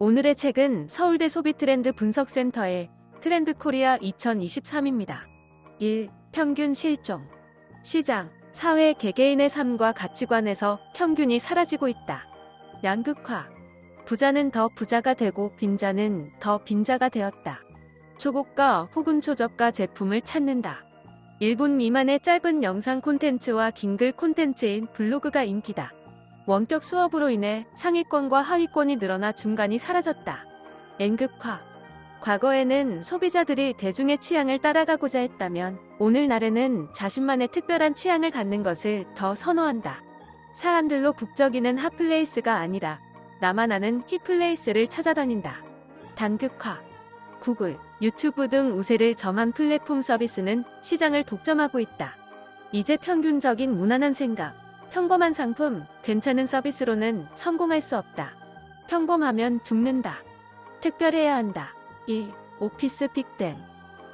오늘의 책은 서울대 소비트렌드 분석센터의 트렌드 코리아 2023입니다. 1. 평균 실종. 시장, 사회 개개인의 삶과 가치관에서 평균이 사라지고 있다. 양극화. 부자는 더 부자가 되고 빈자는 더 빈자가 되었다. 초고가 혹은 초저가 제품을 찾는다. 1분 미만의 짧은 영상 콘텐츠와 긴 글 콘텐츠인 블로그가 인기다. 원격 수업으로 인해 상위권과 하위권이 늘어나 중간이 사라졌다. N극화. 과거에는 소비자들이 대중의 취향을 따라가고자 했다면 오늘날에는 자신만의 특별한 취향을 갖는 것을 더 선호한다. 사람들로 북적이는 핫플레이스가 아니라 나만 아는 힙플레이스를 찾아다닌다. 단극화. 구글, 유튜브 등 우세를 점한 플랫폼 서비스는 시장을 독점하고 있다. 이제 평균적인 무난한 생각, 평범한 상품, 괜찮은 서비스로는 성공할 수 없다. 평범하면 죽는다. 특별해야 한다. 2. 오피스 픽댐.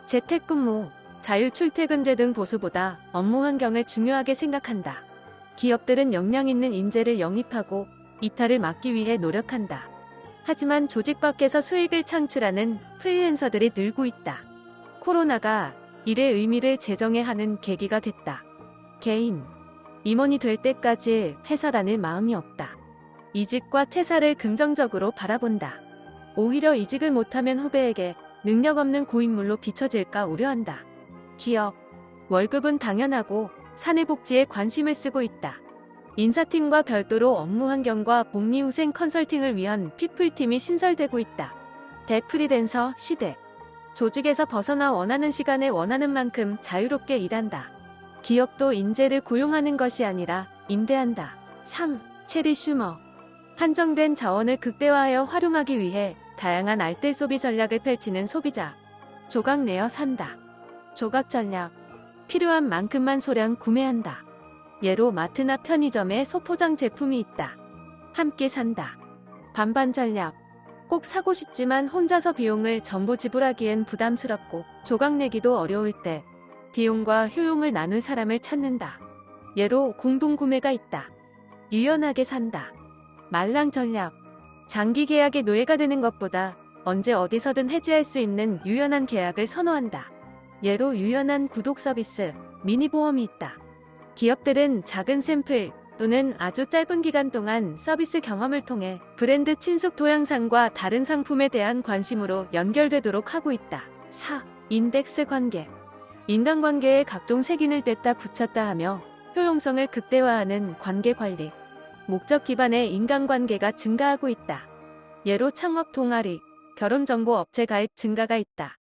재택근무, 자율 출퇴근제 등 보수보다 업무 환경을 중요하게 생각한다. 기업들은 역량 있는 인재를 영입하고 이탈을 막기 위해 노력한다. 하지만 조직 밖에서 수익을 창출하는 프리랜서들이 늘고 있다. 코로나가 일의 의미를 재정해 하는 계기가 됐다. 개인, 임원이 될 때까지 회사 다닐 마음이 없다. 이직과 퇴사를 긍정적으로 바라본다. 오히려 이직을 못하면 후배에게 능력 없는 고인물로 비춰질까 우려한다. 기업, 월급은 당연하고 사내복지에 관심을 쓰고 있다. 인사팀과 별도로 업무 환경과 복리후생 컨설팅을 위한 피플팀이 신설되고 있다. 대프리댄서 시대. 조직에서 벗어나 원하는 시간에 원하는 만큼 자유롭게 일한다. 기업도 인재를 고용하는 것이 아니라 임대한다. 3. 체리 슈머. 한정된 자원을 극대화하여 활용하기 위해 다양한 알뜰 소비 전략을 펼치는 소비자. 조각 내어 산다. 조각 전략. 필요한 만큼만 소량 구매한다. 예로 마트나 편의점에 소포장 제품이 있다. 함께 산다. 반반 전략. 꼭 사고 싶지만 혼자서 비용을 전부 지불하기엔 부담스럽고 조각 내기도 어려울 때 비용과 효용을 나눌 사람을 찾는다. 예로 공동구매가 있다. 유연하게 산다. 말랑 전략. 장기 계약의 노예가 되는 것보다 언제 어디서든 해지할 수 있는 유연한 계약을 선호한다. 예로 유연한 구독 서비스, 미니 보험이 있다. 기업들은 작은 샘플 또는 아주 짧은 기간 동안 서비스 경험을 통해 브랜드 친숙 도양상과 다른 상품에 대한 관심으로 연결되도록 하고 있다. 4. 인덱스 관계. 인간관계에 각종 색인을 뗐다 붙였다 하며 효용성을 극대화하는 관계 관리. 목적 기반의 인간관계가 증가하고 있다. 예로 창업 동아리, 결혼정보 업체 가입 증가가 있다.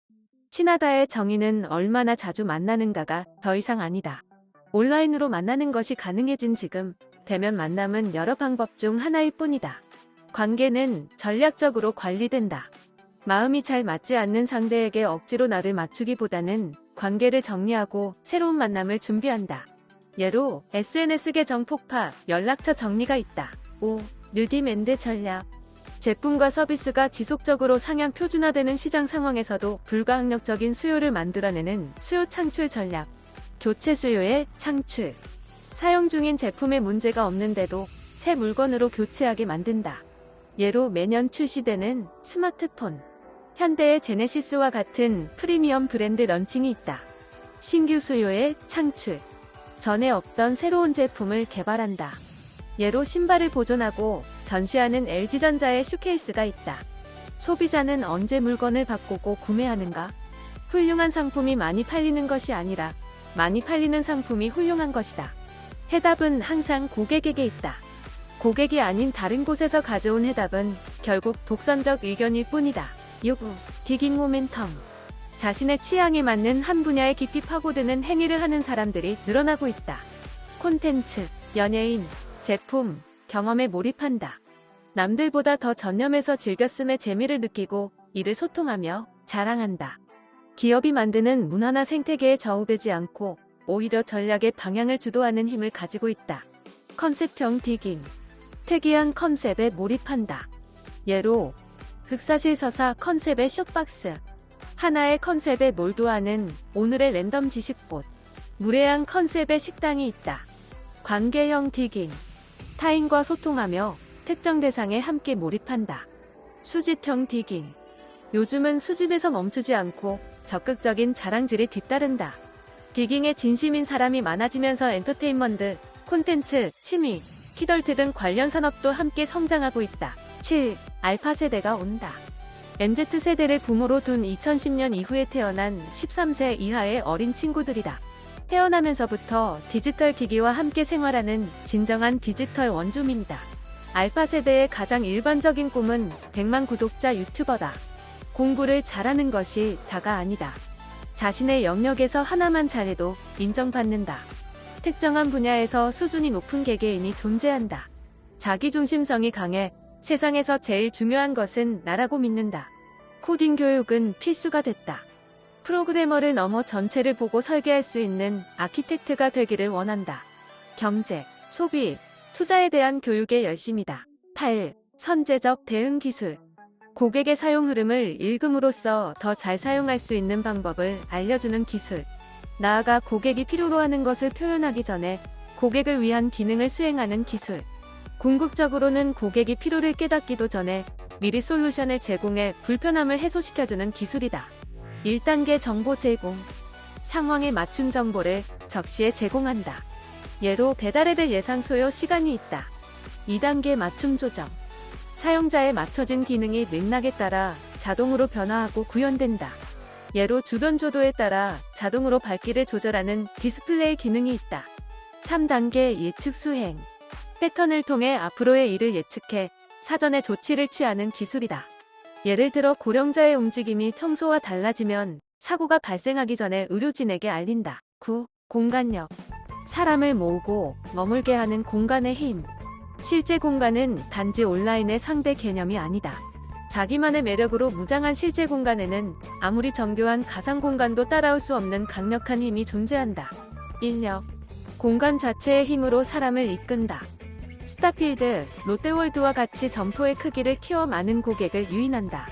친하다의 정의는 얼마나 자주 만나는가가 더 이상 아니다. 온라인으로 만나는 것이 가능해진 지금 대면 만남은 여러 방법 중 하나일 뿐이다. 관계는 전략적으로 관리된다. 마음이 잘 맞지 않는 상대에게 억지로 나를 맞추기보다는 관계를 정리하고 새로운 만남을 준비한다. 예로 SNS 계정 폭파, 연락처 정리가 있다. 5. 뉴디맨드 전략. 제품과 서비스가 지속적으로 상향 표준화되는 시장 상황에서도 불가항력적인 수요를 만들어내는 수요 창출 전략. 교체 수요의 창출. 사용 중인 제품에 문제가 없는데도 새 물건으로 교체하게 만든다. 예로 매년 출시되는 스마트폰. 현대의 제네시스와 같은 프리미엄 브랜드 런칭이 있다. 신규 수요의 창출. 전에 없던 새로운 제품을 개발한다. 예로 신발을 보존하고 전시하는 LG전자의 슈케이스가 있다. 소비자는 언제 물건을 바꾸고 구매하는가? 훌륭한 상품이 많이 팔리는 것이 아니라 많이 팔리는 상품이 훌륭한 것이다. 해답은 항상 고객에게 있다. 고객이 아닌 다른 곳에서 가져온 해답은 결국 독선적 의견일 뿐이다. 6. 디깅 모멘텀. 자신의 취향에 맞는 한 분야에 깊이 파고드는 행위를 하는 사람들이 늘어나고 있다. 콘텐츠, 연예인, 제품, 경험에 몰입한다. 남들보다 더 전념해서 즐겼음의 재미를 느끼고 이를 소통하며 자랑한다. 기업이 만드는 문화나 생태계에 저우되지 않고 오히려 전략의 방향을 주도하는 힘을 가지고 있다. 컨셉형 디깅. 특이한 컨셉에 몰입한다. 예로 극사실 서사 컨셉의 쇼박스. 하나의 컨셉에 몰두하는 오늘의 랜덤 지식봇. 무례한 컨셉의 식당이 있다. 관계형 디깅. 타인과 소통하며 특정 대상에 함께 몰입한다. 수집형 디깅. 요즘은 수집에서 멈추지 않고 적극적인 자랑질이 뒤따른다. 디깅에 진심인 사람이 많아지면서 엔터테인먼트, 콘텐츠, 취미, 키덜트 등 관련 산업도 함께 성장하고 있다. 7. 알파 세대가 온다. MZ세대를 부모로 둔 2010년 이후에 태어난 13세 이하의 어린 친구들이다. 태어나면서부터 디지털 기기와 함께 생활하는 진정한 디지털 원주민이다. 알파 세대의 가장 일반적인 꿈은 100만 구독자 유튜버다. 공부를 잘하는 것이 다가 아니다. 자신의 영역에서 하나만 잘해도 인정받는다. 특정한 분야에서 수준이 높은 개개인이 존재한다. 자기중심성이 강해 세상에서 제일 중요한 것은 나라고 믿는다. 코딩 교육은 필수가 됐다. 프로그래머를 넘어 전체를 보고 설계할 수 있는 아키텍트가 되기를 원한다. 경제, 소비, 투자에 대한 교육의 열심이다. 8. 선제적 대응 기술. 고객의 사용 흐름을 읽음으로써 더 잘 사용할 수 있는 방법을 알려주는 기술. 나아가 고객이 필요로 하는 것을 표현하기 전에 고객을 위한 기능을 수행하는 기술. 궁극적으로는 고객이 필요를 깨닫기도 전에 미리 솔루션을 제공해 불편함을 해소시켜주는 기술이다. 1단계 정보 제공. 상황에 맞춘 정보를 적시에 제공한다. 예로 배달앱의 예상 소요 시간이 있다. 2단계 맞춤 조정. 사용자에 맞춰진 기능이 맥락에 따라 자동으로 변화하고 구현된다. 예로 주변 조도에 따라 자동으로 밝기를 조절하는 디스플레이 기능이 있다. 3단계 예측 수행. 패턴을 통해 앞으로의 일을 예측해 사전에 조치를 취하는 기술이다. 예를 들어 고령자의 움직임이 평소와 달라지면 사고가 발생하기 전에 의료진에게 알린다. 9. 공간력. 사람을 모으고 머물게 하는 공간의 힘. 실제 공간은 단지 온라인의 상대 개념이 아니다. 자기만의 매력으로 무장한 실제 공간에는 아무리 정교한 가상 공간도 따라올 수 없는 강력한 힘이 존재한다. 인력. 공간 자체의 힘으로 사람을 이끈다. 스타필드, 롯데월드와 같이 점포의 크기를 키워 많은 고객을 유인한다.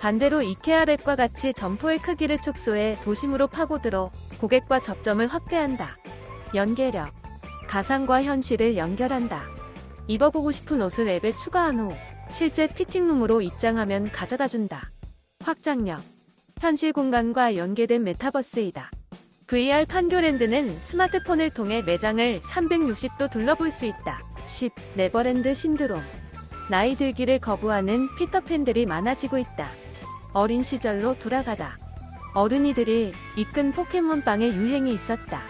반대로 이케아랩과 같이 점포의 크기를 축소해 도심으로 파고들어 고객과 접점을 확대한다. 연계력. 가상과 현실을 연결한다. 입어보고 싶은 옷을 앱에 추가한 후 실제 피팅룸으로 입장하면 가져다 준다. 확장력. 현실 공간과 연계된 메타버스이다. VR 판교랜드는 스마트폰을 통해 매장을 360도 둘러볼 수 있다. 10. 네버랜드 신드롬. 나이 들기를 거부하는 피터팬들이 많아지고 있다. 어린 시절로 돌아가다. 어른이들이 이끈 포켓몬빵의 유행이 있었다.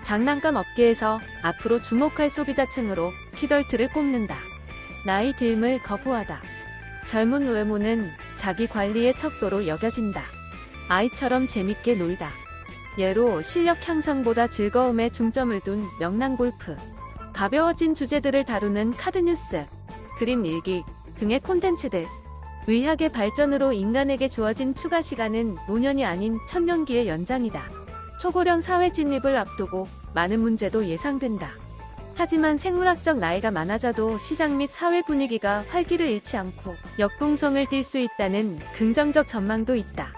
장난감 업계에서 앞으로 주목할 소비자층으로 키덜트를 꼽는다. 나이 듦을 거부하다. 젊은 외모는 자기 관리의 척도로 여겨진다. 아이처럼 재밌게 놀다. 예로 실력 향상보다 즐거움에 중점을 둔 명랑 골프. 가벼워진 주제들을 다루는 카드 뉴스, 그림 일기 등의 콘텐츠들. 의학의 발전으로 인간에게 주어진 추가 시간은 노년이 아닌 천년기의 연장이다. 초고령 사회 진입을 앞두고 많은 문제도 예상된다. 하지만 생물학적 나이가 많아져도 시장 및 사회 분위기가 활기를 잃지 않고 역동성을 띌 수 있다는 긍정적 전망도 있다.